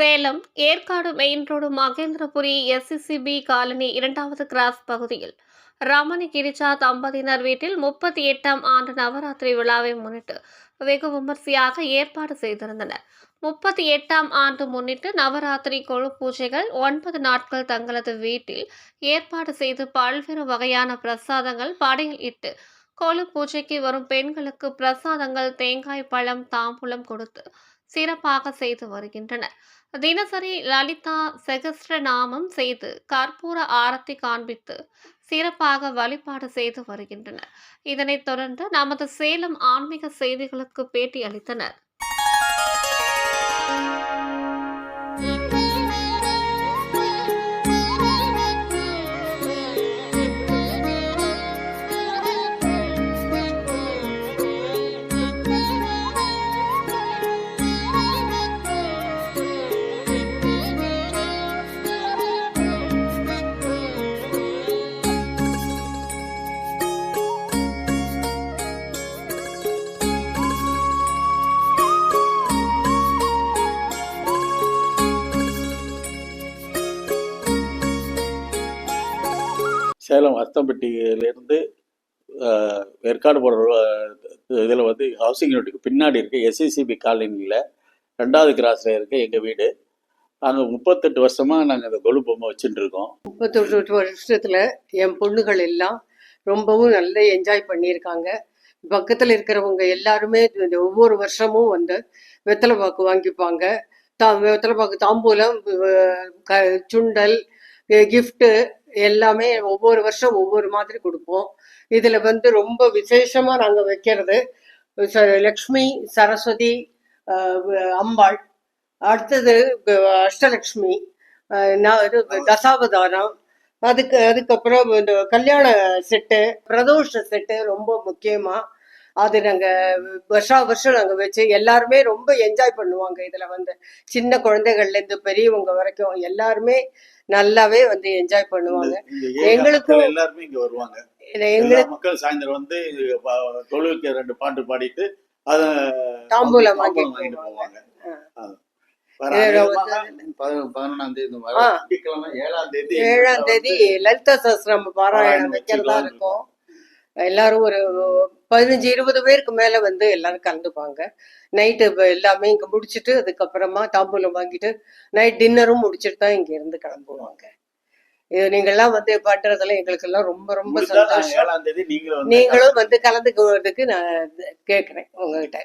Salem Yercaud main road Mahendrapuri SCCP colony இரண்டாவது cross பகுதியில். ரமணி கிரிஜா தம்பதியினர் வீட்டில் முப்பத்தி எட்டாம் ஆண்டு நவராத்திரி விழாவை முன்னிட்டு வெகு விமர்சையாக ஏற்பாடு செய்திருந்தனர். முப்பத்தி எட்டாம் ஆண்டு முன்னிட்டு நவராத்திரி கொழு பூஜைகள் ஒன்பது நாட்கள் தங்களது வீட்டில் ஏற்பாடு செய்து பல்வேறு வகையான பிரசாதங்கள் படையில் இட்டு கொழு பூஜைக்கு வரும் பெண்களுக்கு பிரசாதங்கள் தேங்காய் பழம் தாம்பூலம் கொடுத்து சிறப்பாக செய்து வருகின்றனர். தினசரி லலிதா சகஸ்ர நாமம் செய்து கற்பூர ஆரத்தி காண்பித்து சிறப்பாக வழிபாடு செய்து வருகின்றனர். இதனைத் தொடர்ந்து நமது சேலம் ஆன்மீக செய்திகளுக்கு பேட்டி அளித்தனர். சேலம் அஸ்தம்பட்டியிலேருந்து ஏற்காடு போகிற இதில் வந்து ஹவுசிங் யூனிட்டுக்கு பின்னாடி இருக்க. எஸ்இசிபி காலனியில் ரெண்டாவது கிராஸில் இருக்க எங்கள் வீடு. நாங்கள் முப்பத்தெட்டு வருஷமாக நாங்கள் அந்த கொலு பொம்மை வச்சுட்டு இருக்கோம். முப்பத்தெட்டு வருஷத்தில் என் பொண்ணுகள் எல்லாம் ரொம்பவும் நல்லா என்ஜாய் பண்ணியிருக்காங்க. பக்கத்தில் இருக்கிறவங்க எல்லாருமே ஒவ்வொரு வருஷமும் வந்து வெத்தலை பாக்கு வாங்கிப்பாங்க. தா வெத்தலை பாக்கு தாம்பூலம் க- சுண்டல் கிஃப்ட்டு எல்லாமே ஒவ்வொரு வருஷம் ஒவ்வொரு மாதிரி கொடுப்போம். இதுல வந்து ரொம்ப விசேஷமா நாங்க வைக்கிறது ச- லக்ஷ்மி சரஸ்வதி அஹ் அம்பாள் அடுத்தது அஷ்டலக்ஷ்மி அஹ் இது அதுக்கு அதுக்கப்புறம் இந்த கல்யாண செட்டு பிரதோஷ செட்டு ரொம்ப முக்கியமா. அது நாங்க வருஷா வருஷம் நாங்க வச்சு எல்லாருமே ரொம்ப என்ஜாய் பண்ணுவாங்க இதுல வந்து. சின்ன குழந்தைகள்ல இருந்து பெரியவங்க வரைக்கும் எல்லாருமே நல்லாவே வந்து என்ஜாய் பண்ணுவாங்க. எங்களுக்கும் மக்கள் எல்லாருமே இங்கே வருவாங்க. எங்களுக்கு மக்கள் சாயந்தரம் வந்து தொழுவுக்கு ரெண்டு பாட்டு பாடிட்டு அதை தாம்பூலம் வாங்கிட்டு போவாங்க. போவாங்க. அது. வர இதுல அநேகமாக வந்து- பதி- பதினொண்ணாம் தேதி ஏழாம் தேதி லலிதா சஹஸ்ரம் பாராயணம் வைக்கிறதா. இருக்கும். எல்லாரும் ஒரு பதினஞ்சு இருபது பேருக்கு மேல வந்து எல்லாரும் கலந்துப்பாங்க. நைட்டு எல்லாமே இங்க முடிச்சிட்டு அதுக்கப்புறமா தாம்பூலம் வாங்கிட்டு நைட் டின்னரும் முடிச்சிட்டு தான் இங்க இருந்து கிளம்புவாங்க. இது நீங்கெல்லாம் வந்து பண்றதுல எங்களுக்கு எல்லாம் ரொம்ப ரொம்ப சந்தோஷம். நீங்களும் வந்து நீங்களும் வந்து கலந்துக்குவதுக்கு நான் கேக்குறேன் உங்ககிட்ட.